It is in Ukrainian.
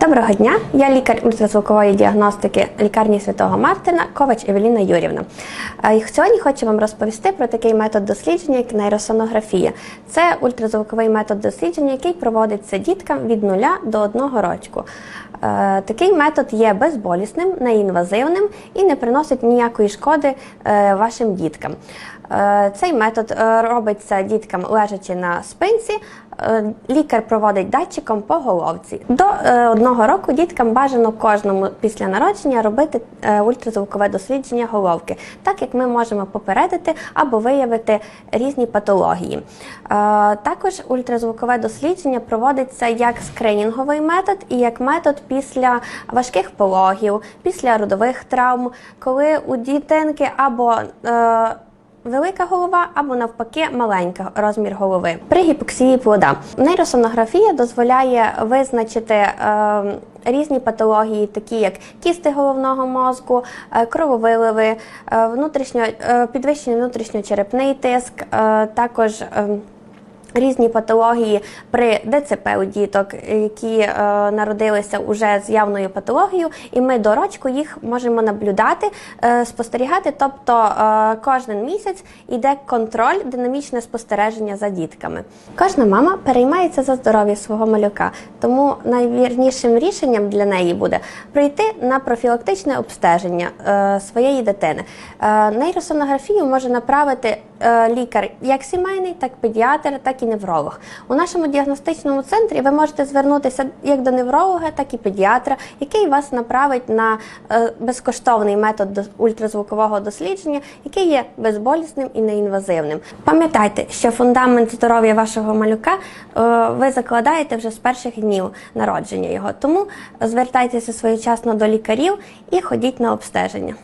Доброго дня, я лікар ультразвукової діагностики лікарні Святого Мартина Ковач Евеліна Юрівна. Е, Сьогодні хочу вам розповісти про такий метод дослідження, як нейросонографія. Це ультразвуковий метод дослідження, який проводиться діткам від нуля до одного рочку. Е, Такий метод є безболісним, неінвазивним і не приносить ніякої шкоди е, вашим діткам. Цей метод робиться діткам лежачи на спинці. Е, Лікар проводить датчиком по головці. До е, одного року діткам бажано кожному після народження робити е, ультразвукове дослідження головки, так як ми можемо попередити або виявити різні патології. Також ультразвукове дослідження проводиться як скринінговий метод і як метод після важких пологів, після родових травм, коли у дітинки або Велика голова або навпаки маленька розмір голови при гіпоксії плода. Нейросонографія дозволяє визначити е, різні патології, такі як кісти головного мозку, е, крововиливи, е, внутрішньо, е, підвищений внутрішньочерепний тиск, е, також. е, Різні патології при ДЦП у діток, які е, народилися уже з явною патологією, і ми до рочку їх можемо наблюдати, е, спостерігати. Тобто е, кожен місяць йде контроль, динамічне спостереження за дітками. Кожна мама переймається за здоров'я свого малюка, тому найвірнішим рішенням для неї буде прийти на профілактичне обстеження е, своєї дитини. Е, нейросонографію може направити лікар як сімейний, так і педіатр, так і невролог. У нашому діагностичному центрі ви можете звернутися як до невролога, так і педіатра, який вас направить на е, безкоштовний метод ультразвукового дослідження, який є безболісним і неінвазивним. Пам'ятайте, що фундамент здоров'я вашого малюка е, ви закладаєте вже з перших днів народження його. Тому звертайтеся своєчасно до лікарів і ходіть на обстеження.